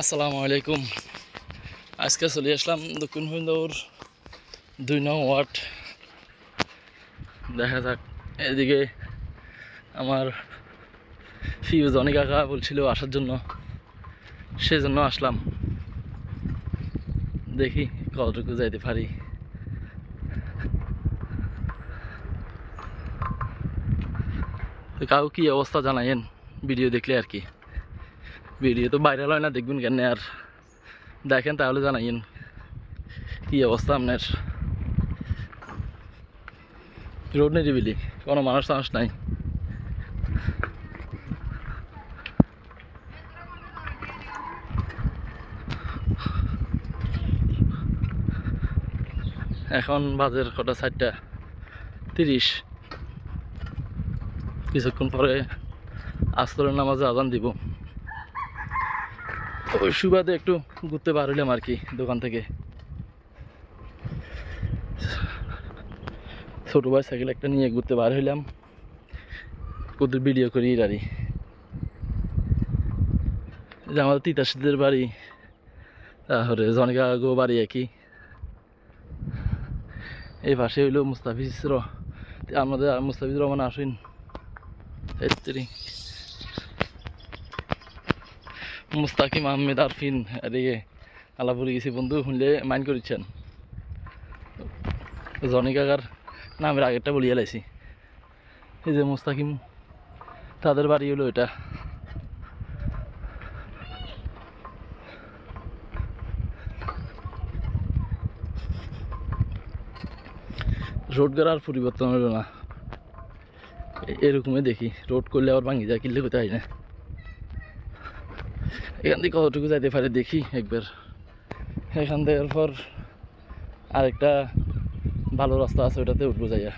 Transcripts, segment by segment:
আসসালামু আলাইকুম। আজকে চলে আসলাম দক্ষিণ হিন্দুর দুই নং ওয়ার্ড। দেখা যাক, এদিকে আমার ফিউজ অনেক কাকা বলছিল আসার জন্য, সেজন্য আসলাম। দেখি কতটুকু যাইতে পারি। কাউ কি অবস্থা জানাইন ভিডিও দেখলে আর কি। ভিডিও তো ভাইরাল হয় না, দেখবেন কেন আর দেখেন তাহলে জানাইন কি অবস্থা আপনার? রোড নিরিবিলি কোনো মানুষ টানুষ নাই। এখন বাজের কটা চারটা তিরিশ। কিছুক্ষণ পরে আস্তরের নামাজে আজান দিব। ওই সুবাদে একটু ঘুরতে বার হইলাম আর কি দোকান থেকে। ছোটো ভাই সাইকেল একটা নিয়ে ঘুরতে বার হইলাম। কুদুর ভিডিও করি আরই যে আমাদের তিতাসিদের বাড়ি তারপরে জনগা গো বাড়ি একই। এই পাশে হইল মুস্তাফিজ আমাদের মুস্তাফিজ রহমান আসেন। এত্রি মুস্তাকিম আহমেদ আরফিন আরে আলাপুরি গেছি বন্ধু, শুনলে মাইন্ড করেছেন জনি কাকার নামের আগেরটা বলিয়ে লাইছি। এই যে মুস্তাকিম, তাদের বাড়ি হলো এটা। রোড আর পরিবর্তন হলো না। এরকমই দেখি, রোড করলে আবার ভাঙি যায়, কিনলে কোথায় না এখান থেকে কতটুকু যাইতে পারে দেখি একবার। এখান থেকে পর আরেকটা ভালো রাস্তা আছে ওটাতে উঠবো যাইয়া।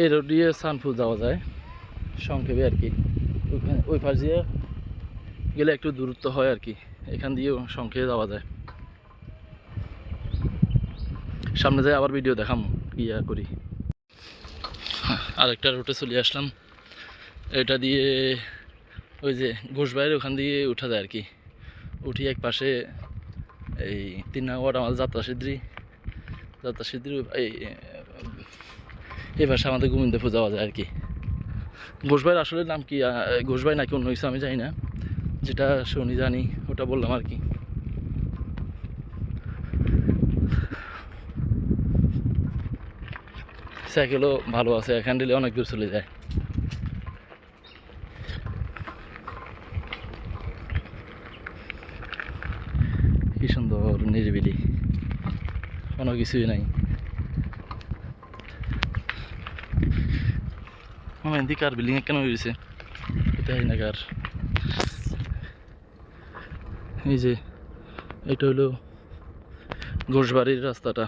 এই রোড দিয়ে সানফুল যাওয়া যায়, সংক্ষেপে আর কি। ওইখানে ওই পাশ দিয়ে গেলে একটু দূরত্ব হয় আর কি, এখান দিয়েও সংক্ষেপে যাওয়া যায়। সামনে যাই, আবার ভিডিও দেখাম ইয়া করি। আরেকটা রুটে চলে আসলাম। এটা দিয়ে ওই যে ঘোষবাইয়ের ওখান দিয়ে উঠা যায় আর কি উঠি এক পাশে এই তিন নম্বর আমাদের যাত্রা সিদ্রি যাত্রা সিদ্রি এই এই পাশে আমাদের গোবিন্দপুর যাওয়া যায় আর কি ঘোষবাইয়ের আসলে নাম কি? ঘোষবাই নাকি অন্য কিছু আমি জানি না। যেটা শুনি, জানি, ওটা বললাম আর কি সাইকেলও ভালো আছে, এখান দিলে অনেক দূর চলে যায়। কি সুন্দর নিরিবিলি, কোনো কিছুই নাই। আমার এদিকে কার বিল্ডিং কেন হয়েছে কোথায় না কার এই যে, এটা হলো ঘোষবাড়ির রাস্তাটা।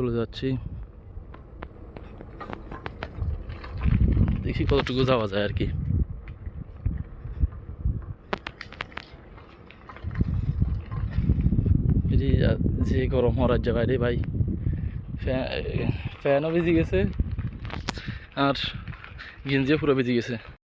চলে যাচ্ছি। দেখি কতটুকু যাওয়া যায় আর কি। যে গরম হওয়ার যে বাইরে ভাই। ফ্যা- ফ্যানও ভিজে গেছে, আর গেঞ্জিও পুরো ভিজে গেছে।